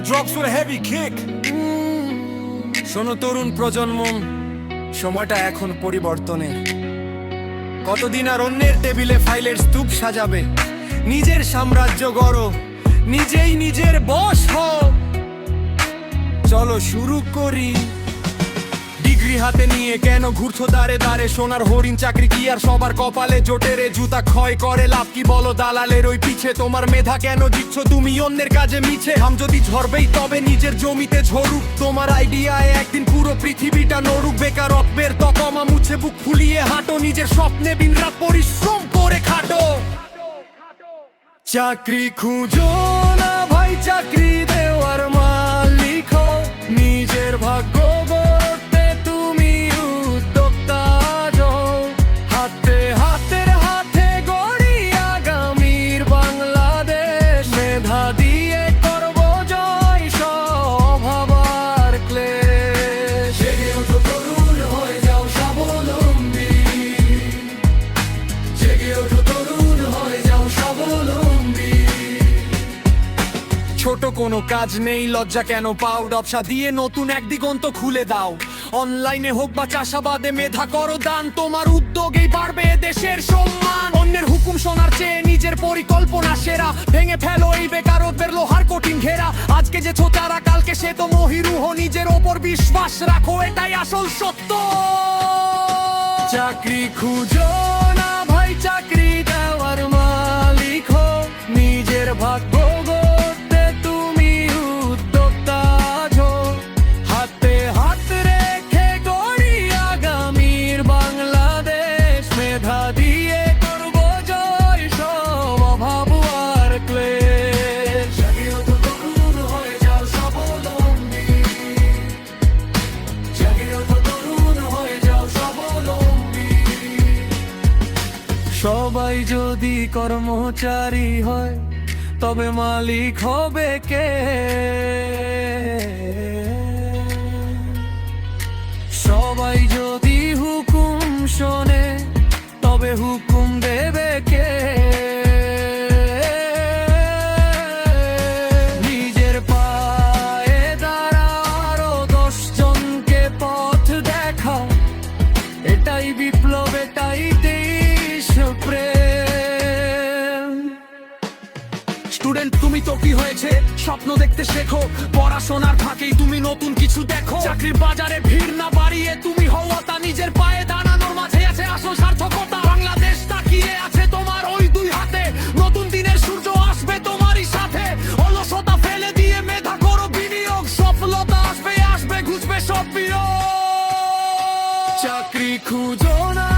drops with a heavy kick. শোনো তরুণ প্রজন্ম, সময়টা এখন পরিবর্তনের কতদিন আর অন্যের টেবিলে ফাইলের স্তূপ সাজাবে? নিজের সাম্রাজ্য গড়ো, নিজেই নিজের বস হও। চলো শুরু করি। ডিগ্রি হাতে নিয়ে কেন ঘুরছো দাঁড়ে দাঁড়ে সোনার হরিণ চাকরি কি আর? সবার কপালে জোটে রে জুতা ক্ষয় করে লাভ কি বলো? দালালের ওই পিছে তোমার মেধা কেন দিচ্ছ তুমি অন্যের কাজে মিছে। হাম যদি ঝরবেই তবে নিজের জমিতে ঝরুক। তোমার আইডিয়ায় একদিন পুরো পৃথিবীটা নড়ুক। বেকার অপের তকমা মুছে বুক ফুলিয়ে হাঁটো। নিজের স্বপ্নে দিনরাত পরিশ্রম করে খাটো। চাকরি খুঁজো না ভাই, চাকরি ছোট কোনো কাজ নেই, লজ্জা কেন পাও? ব্যবসা দিয়ে নতুন এক দিগন্ত খুলে দাও। অনলাইনে হোক বা চাষাবাদে মেধা করো দান, তোমার উদ্যোগেই বাড়বে দেশের সম্মান। অন্যের হুকুম শোনার চেয়ে নিজের পরিকল্পনা সেরা। ভেঙে ফেলো এই বেকারত্বের লোহার কঠিন ঘেরা। আজকে যে ছোটারা কালকে সে তো মহিরুহ। নিজের ওপর বিশ্বাস রাখো, এটাই আসল সত্য। চাকরি খুঁজো। সবাই যদি কর্মচারী হয় তবে মালিক হবে কে? তুমি তো কি হয়েছে? স্বপ্ন দেখতে শেখো, পড়াশোনার ফাঁকেই তুমি নতুন কিছু দেখো। চাকরির বাজারে ভিড় না বাড়িয়ে তুমি হওয়া তা নিজের পায়ে দাঁড়ানোর মাঝে আছে আসল সার্থকতা। বাংলাদেশ তাকিয়ে আছে তোমার ওই দুই হাতে। নতুন দিনের সূর্য আসবে তোমারই সাথে। অলসতা ফেলে দিয়ে মেধা করো বিনিয়োগ। সফলতা আসবে আসবে ঘুষবে সব বিয়োগ চাকরি খুঁজো না।